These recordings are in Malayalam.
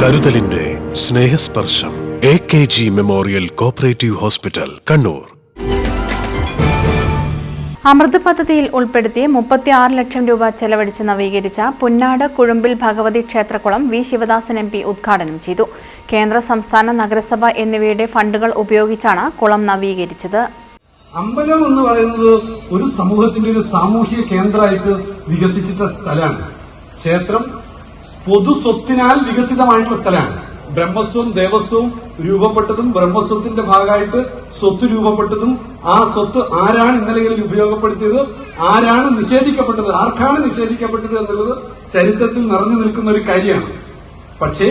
കരുതലിന്റെ Snehasparsham A K G memorial cooperative hospital Kannur. Amrut പദ്ധതിയിൽ ഉൾപ്പെടുത്തി മുപ്പത്തി ആറ് ലക്ഷം രൂപ ചെലവഴിച്ച് നവീകരിച്ച പുന്നാട് കുഴുമ്പിൽ ഭഗവതി ക്ഷേത്രക്കുളം വി ശിവദാസൻ എം പി ഉദ്ഘാടനം ചെയ്തു. കേന്ദ്ര സംസ്ഥാന നഗരസഭ എന്നിവയുടെ ഫണ്ടുകൾ ഉപയോഗിച്ചാണ് കുളം നവീകരിച്ചത്. അമ്പലം എന്ന് പറയുന്നത് ഒരു സമൂഹത്തിന്റെ ഒരു സാമൂഹിക കേന്ദ്രമായിട്ട് വികസിച്ചിട്ട സ്ഥലമാണ്. ക്ഷേത്രം പൊതു സ്വത്തിനാൽ വികസിതമായിട്ടുള്ള സ്ഥലമാണ്. ബ്രഹ്മസ്വം ദേവസ്വം രൂപപ്പെട്ടതും ബ്രഹ്മസ്വത്തിന്റെ ഭാഗമായിട്ട് സ്വത്ത് രൂപപ്പെട്ടതും ആ സ്വത്ത് ആരാണ് ഇന്നലെകളിൽ ഉപയോഗപ്പെടുത്തിയത് ആരാണ് നിഷേധിക്കപ്പെട്ടത് ആർക്കാണ് നിഷേധിക്കപ്പെട്ടത് എന്നുള്ളത് ചരിത്രത്തിൽ നിറഞ്ഞു നിൽക്കുന്ന ഒരു കാര്യമാണ്. പക്ഷേ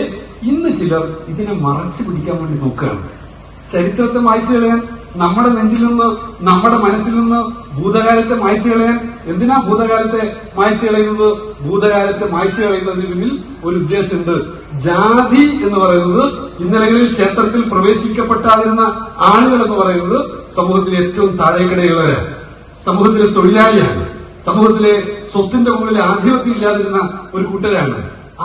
ഇന്ന് ചിലർ ഇതിനെ മറച്ചു പിടിക്കാൻ വേണ്ടി നോക്കുകയാണ്. ചരിത്രത്തെ മായ്ച്ചു കളയാൻ നമ്മുടെ നെഞ്ചിൽ നിന്ന് നമ്മുടെ മനസ്സിൽ നിന്ന് ഭൂതകാലത്തെ മായ്ച്ചു കളയാൻ എന്തിനാ ഭൂതകാലത്തെ മായ്ച്ചു കളയുന്നത്? ഭൂതകാലത്തെ മായ്ച്ചു കളയുന്നതിന് പിന്നിൽ ഒരു ഉദ്ദേശമുണ്ട്. ജാതി എന്ന് പറയുന്നത് ഇന്നലകളിൽ ക്ഷേത്രത്തിൽ പ്രവേശിക്കപ്പെട്ടാതിരുന്ന ആളുകൾ എന്ന് പറയുന്നത് സമൂഹത്തിലെ ഏറ്റവും താഴേക്കിടയുള്ളവരാണ് സമൂഹത്തിലെ തൊഴിലാളിയാണ്. സമൂഹത്തിലെ സ്വത്തിന്റെ മുകളിൽ ആധിപത്യം ഇല്ലാതിരുന്ന ഒരു കൂട്ടരാണ്.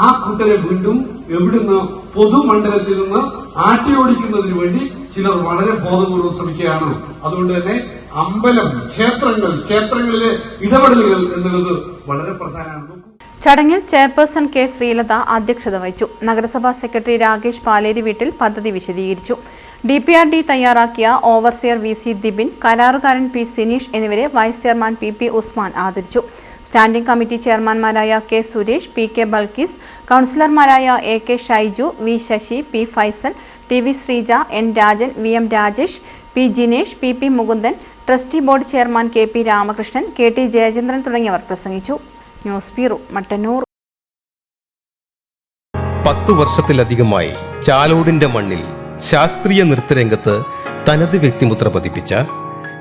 ആ കൂട്ടരെ വീണ്ടും എവിടുന്ന് പൊതുമണ്ഡലത്തിൽ നിന്ന് ആട്ടിയോടിക്കുന്നതിന് വേണ്ടി ചിലർ വളരെ ബോധപൂർവം ശ്രമിക്കുകയാണ്. അതുകൊണ്ട് തന്നെ അമ്പലം ക്ഷേത്രങ്ങൾ ക്ഷേത്രങ്ങളിലെ ഇടപെടലുകൾ എന്നുള്ളത് വളരെ പ്രധാനമാണ്. ചടങ്ങിൽ ചെയർപേഴ്സൺ കെ ശ്രീലത അധ്യക്ഷത വഹിച്ചു. നഗരസഭാ സെക്രട്ടറി രാകേഷ് പാലേരി വീട്ടിൽ പദ്ധതി വിശദീകരിച്ചു. ഡി പി ആർ ഡി തയ്യാറാക്കിയ ഓവർസിയർ വി സി ദിബിൻ കരാറുകാരൻ പി സിനീഷ് എന്നിവരെ vice chairman P P Usman ആദരിച്ചു. Standing committee ചെയർമാൻമാരായ K Suresh P K Balkees കൗൺസിലർമാരായ A K Shaiju V Sasi P Faisal T V Sreeja N Rajan V M Rajesh P Jinesh P P Mukundan trustee board chairman K P Ramakrishnan K T Jayachandran തുടങ്ങിയവർ പ്രസംഗിച്ചു. News bureau Mattannur. പത്തു വർഷത്തിലധികമായി ചാലോടിന്റെ മണ്ണിൽ ശാസ്ത്രീയ നൃത്തരംഗത്ത് തനത് വ്യക്തിമുദ്ര പതിപ്പിച്ച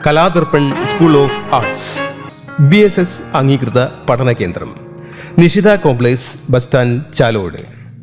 Kaladarpan school of arts. B S S അംഗീകൃത പഠന കേന്ദ്രം Nishitha complex bus stand Chalode.